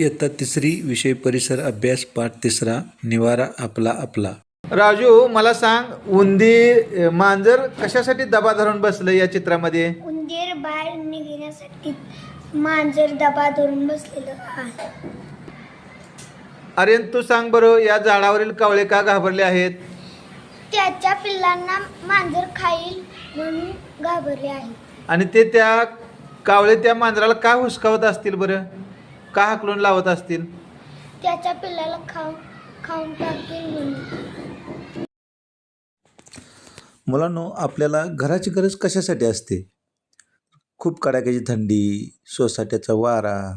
इयत्ता तिसरी विषय परिसर अभ्यास पाठ तिसरा निवारा आपला आपला. राजू मला सांग उंदी मांजर कशासाठी दबा धरून बसलं या चित्रामध्ये? उंदीर बाहेर निघण्यासाठी मांजर डबा धरून बसलेलं आहे. अरे तू सांग बरं या झाडावरील कावळे का घाबरले आहेत? त्याच्या पिल्लांना मांजर खाईल म्हणून घाबरले आहे आणि ते त्या कावळे त्या मांजराला का हुसकावत असतील बरं? का हाकलून लावत असतील? त्याच्या पिल्लाला खाऊ खाऊन टाकेल म्हणून. मुलांनो आपल्याला घराची गरज कशासाठी असते? खूप कडाक्याची थंडी सोसाट्याचा वारा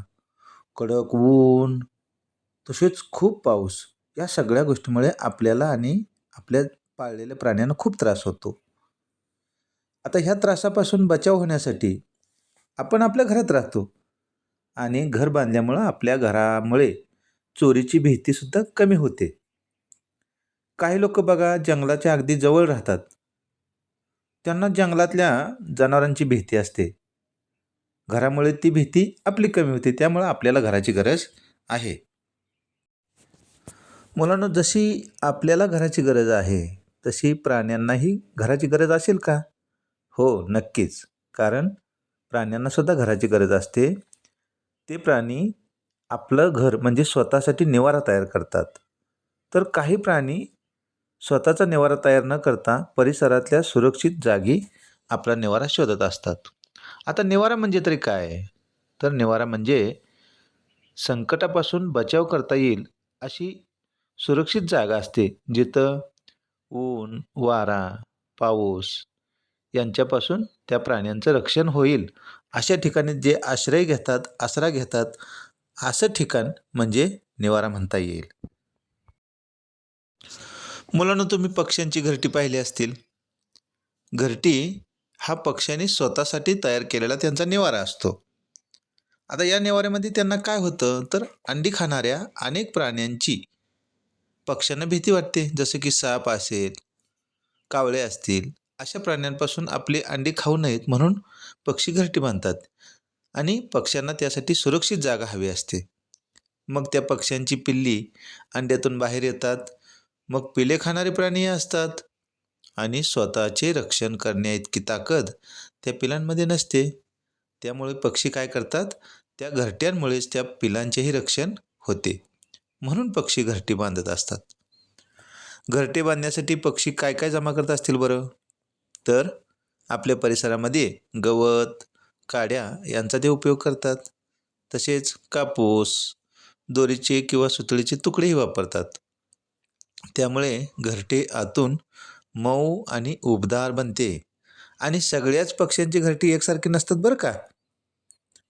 कडक ऊन तसेच खूप पाऊस या सगळ्या गोष्टीमुळे आपल्याला आणि आपल्या पाळलेल्या प्राण्यांना खूप त्रास होतो. आता ह्या त्रासापासून बचाव होण्यासाठी आपण आपल्या घरात राहतो. आणि घर बांधल्यामुळं आपल्या घरामुळे चोरीची भीतीसुद्धा कमी होते. काही लोक बघा जंगलाच्या अगदी जवळ राहतात. त्यांना जंगलातल्या जनावरांची भीती असते. घरामुळे ती भीती आपली कमी होते त्यामुळं आपल्याला घराची गरज आहे. मुलांना जशी आपल्याला घराची गरज आहे तशी प्राण्यांनाही घराची गरज असेल का? हो नक्कीच. कारण प्राण्यांनासुद्धा घराची गरज असते. ते प्राणी आपलं घर म्हणजे स्वतःसाठी निवारा तयार करतात. तर काही प्राणी स्वतःचा निवारा तयार न करता परिसरातल्या सुरक्षित जागी आपला निवारा शोधत असतात. आता निवारा म्हणजे तरी काय? तर निवारा म्हणजे संकटापासून बचाव करता येईल अशी सुरक्षित जागा असते जिथं ऊन वारा पाऊस यांच्यापासून त्या प्राण्यांचं रक्षण होईल अशा ठिकाणी जे आश्रय घेतात आसरा घेतात असं ठिकाण म्हणजे निवारा म्हणता येईल. मुलांना तुम्ही पक्ष्यांची घरटी पाहिली असतील. घरटी हा पक्ष्यांनी स्वतःसाठी तयार केलेला त्यांचा निवारा असतो. आता या निवाऱ्यामध्ये त्यांना काय होतं? तर अंडी खाणाऱ्या अनेक प्राण्यांची पक्ष्यांना भीती वाटते. जसं की साप असेल कावळे असतील अशा प्राण्यांपासून आपली अंडी खाऊ नयेत म्हणून पक्षी घरटी बांधतात आणि पक्ष्यांना त्यासाठी सुरक्षित जागा हवी असते. मग त्या पक्ष्यांची पिल्ली अंड्यातून बाहेर येतात. मग पिले खाणारे प्राणी असतात. आणि स्वतःचे रक्षण करण्याइतकी ताकद त्या पिलांमध्ये नसते. त्यामुळे पक्षी काय करतात? त्या घरट्यांमुळेच त्या पिलांचेही रक्षण होते. म्हणून पक्षी घरटी बांधत असतात. घरटे बांधण्यासाठी पक्षी काय काय जमा करत असतील बरं? तर आपल्या परिसरामध्ये गवत काड्या यांचा ते उपयोग करतात. तसेच कापूस दोरीचे किंवा सुतळीचे तुकडेही वापरतात. त्यामुळे घरटे आतून मऊ आणि उबदार बनते. आणि सगळ्याच पक्ष्यांची घरटी एकसारखी नसतात बरं का?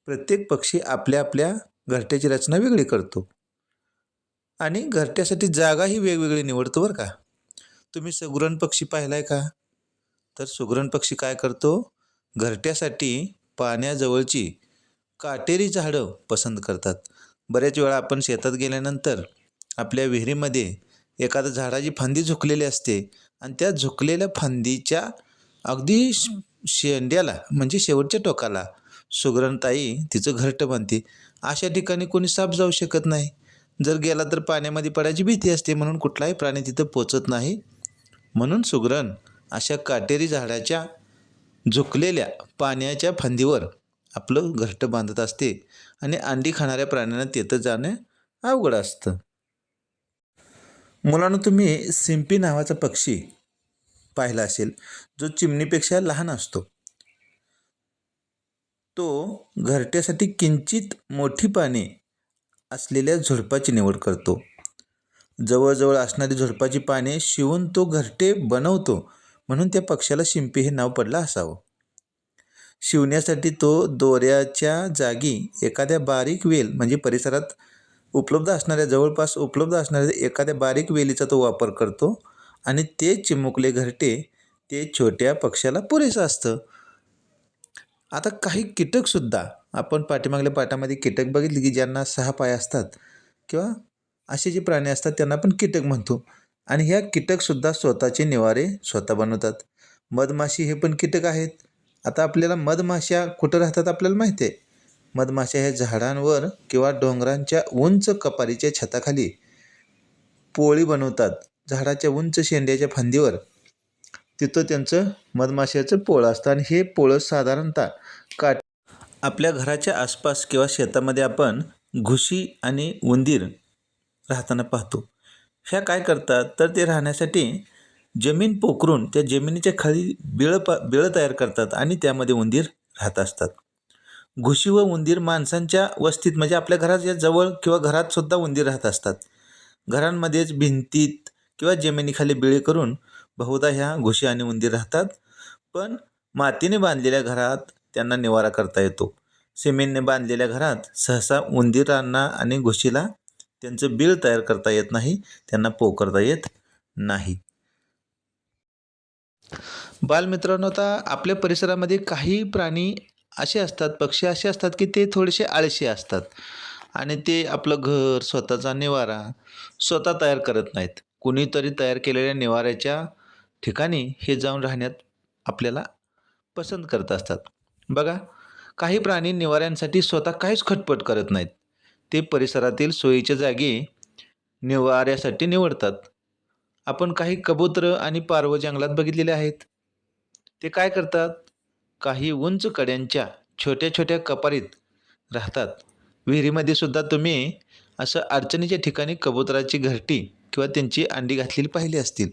प्रत्येक पक्षी आपल्या आपल्या घरट्याची रचना वेगळी करतो. आणि घरट्यासाठी जागाही वेगवेगळी निवडतो बरं का? तुम्ही सगुरण पक्षी पाहिला आहे का? तर सुगरण पक्षी काय करतो? घरट्यासाठी पाण्याजवळची काटेरी झाडं पसंत करतात. बऱ्याच वेळा आपण शेतात गेल्यानंतर आपल्या विहिरीमध्ये एखादं झाडाची फांदी झुकलेली असते आणि त्या झुकलेल्या फांदीच्या अगदी श- शेंड्याला म्हणजे शेवटच्या टोकाला सुगरणताई तिचं घरटं बांधते. अशा ठिकाणी कोणी साप जाऊ शकत नाही. जर गेला तर पाण्यामध्ये पडायची भीती असते म्हणून कुठलाही प्राणी तिथं पोचत नाही. म्हणून सुगरण अशा काटेरी झाडाच्या झुकलेल्या पाण्याच्या फांदीवर आपलं घरटं बांधत असते आणि अंडी खाणाऱ्या प्राण्यांना तिथं जाणं अवघड असतं. मुलांना तुम्ही सिंपी नावाचा पक्षी पाहिला असेल जो चिमणीपेक्षा लहान असतो. तो घरट्यासाठी किंचित मोठी पाने असलेल्या झुडपाची निवड करतो. जवळजवळ असणारी झुडपाची पाने शिवून तो घरटे बनवतो. म्हणून त्या पक्षाला शिंपी हे नाव पडलं असावं. शिवण्यासाठी तो दोऱ्याच्या जागी एखाद्या बारीक वेल म्हणजे परिसरात उपलब्ध असणाऱ्या जवळपास उपलब्ध असणाऱ्या एखाद्या बारीक वेलीचा तो वापर करतो आणि ते चिमुकले घरटे ते छोट्या पक्षाला पुरेसं असतं. आता काही कीटकसुद्धा आपण पाठीमागल्या पाठामध्ये कीटक बघितले की ज्यांना सहा पाय असतात किंवा असे जे प्राणी असतात त्यांना आपण कीटक म्हणतो. आणि ह्या कीटकसुद्धा स्वतःचे निवारे स्वतः बनवतात. मधमाशी हे पण कीटक आहेत. आता आपल्याला मधमाशा कुठं राहतात आपल्याला माहिती आहे? मधमाशा ह्या झाडांवर किंवा डोंगरांच्या उंच कपारीच्या छताखाली पोळी बनवतात. झाडाच्या उंच शेंड्याच्या फांदीवर. तिथं त्यांचं मधमाशाचं पोळं असतं आणि हे पोळं साधारणतः काट आपल्या घराच्या आसपास किंवा शेतामध्ये आपण घुशी आणि उंदीर राहताना पाहतो. ह्या काय करतात? तर ते राहण्यासाठी जमीन पोखरून त्या जमिनीच्या खाली बिळं प बिळं तयार करतात आणि त्यामध्ये उंदीर राहत असतात. घुशी व उंदीर माणसांच्या वस्तीत म्हणजे आपल्या घराच्या जवळ किंवा घरात सुद्धा उंदीर राहत असतात. घरांमध्येच भिंतीत किंवा जमिनीखाली बिळे करून बहुधा ह्या घुशी आणि उंदीर राहतात. पण मातीने बांधलेल्या घरात त्यांना निवारा करता येतो. सिमेंटने बांधलेल्या घरात सहसा उंदीरांना आणि घुशीला त्यांचं बिल तयार करता येत नाही त्यांना पोकरता येत नाही. बालमित्रांनो आता आपल्या परिसरामध्ये काही प्राणी असे असतात पक्षी असे असतात की ते थोडेसे आळशी असतात. आणि ते आपलं घर स्वतःचा निवारा स्वतः तयार करत नाहीत. कुणीतरी तयार केलेल्या निवाऱ्याच्या ठिकाणी हे जाऊन राहण्यात आपल्याला पसंत करत असतात. बघा काही प्राणी निवाऱ्यांसाठी स्वतः काहीच खटपट करत नाहीत. ते परिसरातील सोयीच्या जागी निवाऱ्यासाठी निवडतात. आपण काही कबूतरं आणि पारवं जंगलात बघितलेले आहेत. ते काय करतात? काही उंच कड्यांच्या छोट्या छोट्या कपारीत राहतात. विहिरीमध्ये सुद्धा तुम्ही असं अडचणीच्या ठिकाणी कबुतराची घरटी किंवा त्यांची अंडी घातलेली पाहिली असतील.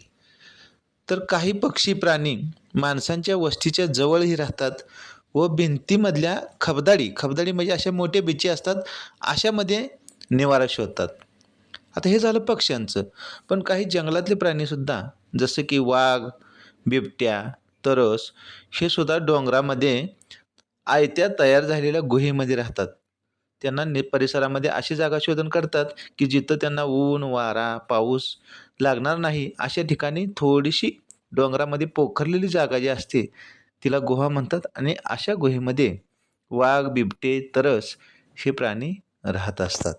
तर काही पक्षी प्राणी माणसांच्या वस्तीच्या जवळही राहतात. व भिंतीमधल्या खबदाडी खबदाडी म्हणजे अशा मोठ्या बिची असतात अशामध्ये निवारा शोधतात. आता हे झालं पक्ष्यांचं. पण काही जंगलातले प्राणीसुद्धा जसं की वाघ बिबट्या तरस हे सुद्धा डोंगरामध्ये आयत्या तयार झालेल्या गुहेमध्ये राहतात. त्यांना नि परिसरामध्ये अशी जागा शोधन करतात की जिथं त्यांना ऊन वारा पाऊस लागणार नाही अशा ठिकाणी थोडीशी डोंगरामध्ये पोखरलेली जागा जी असते तिला गुहा म्हणतात आणि अशा गुहेमध्ये वाघ बिबटे तरस हे प्राणी राहत असतात.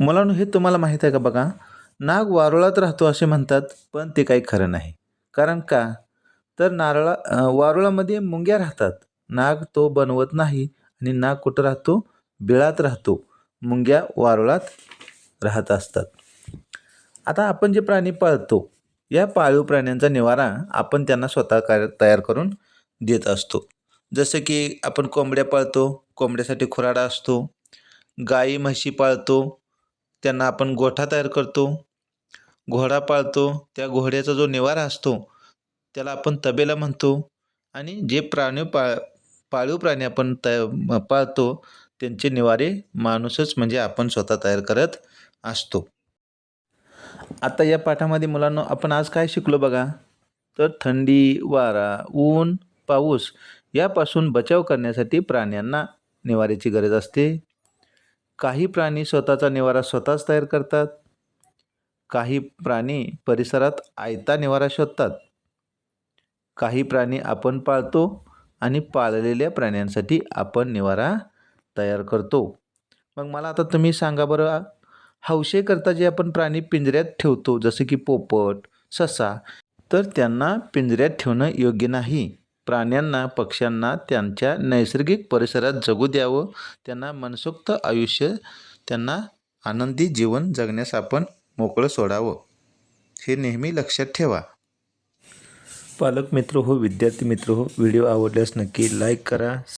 मुलांनो हे तुम्हाला माहीत आहे का बघा? नाग वारुळात राहतो असे म्हणतात पण ते काही खरं नाही. कारण का? तर नारळा वारुळामध्ये मुंग्या राहतात. नाग तो बनवत नाही आणि नाग कुठं राहतो? बिळात राहतो. मुंग्या वारुळात राहत असतात. आता आपण जे प्राणी पाळतो या पाळीव प्राण्यांचा निवारा आपण त्यांना स्वतः कार तयार करून देत असतो. जसं की आपण कोंबड्या पाळतो कोंबड्यासाठी खुराडा असतो गाई म्हशी पाळतो त्यांना आपण गोठा तयार करतो घोडा पाळतो त्या घोड्याचा जो निवारा असतो त्याला आपण तबेला म्हणतो आणि जे प्राणी पाळ पाळीव प्राणी आपण तय पाळतो त्यांचे निवारे माणूसच म्हणजे आपण स्वतः तयार करत असतो. आता या पाठामध्ये मुलांना आपण आज काय शिकलो बघा? तर थंडी वारा ऊन पाऊस यापासून बचाव करण्यासाठी प्राण्यांना निवाऱ्याची गरज असते. काही प्राणी स्वतःचा निवारा स्वतःच तयार करतात. काही प्राणी परिसरात आयता निवारा शोधतात. काही प्राणी आपण पाळतो आणि पाळलेल्या प्राण्यांसाठी आपण निवारा तयार करतो. मग मला आता तुम्ही सांगा बरं हौशेकरता जे आपण प्राणी पिंजऱ्यात ठेवतो जसं की पोपट ससा तर त्यांना पिंजऱ्यात ठेवणं योग्य नाही. प्राण्यांना पक्ष्यांना त्यांच्या नैसर्गिक परिसरात जगू द्यावं. त्यांना मनसोक्त आयुष्य त्यांना आनंदी जीवन जगण्यास आपण मोकळं सोडावं. हे नेहमी लक्षात ठेवा. पालक मित्र हो विद्यार्थी मित्र हो व्हिडिओ आवडल्यास नक्की लाईक करा.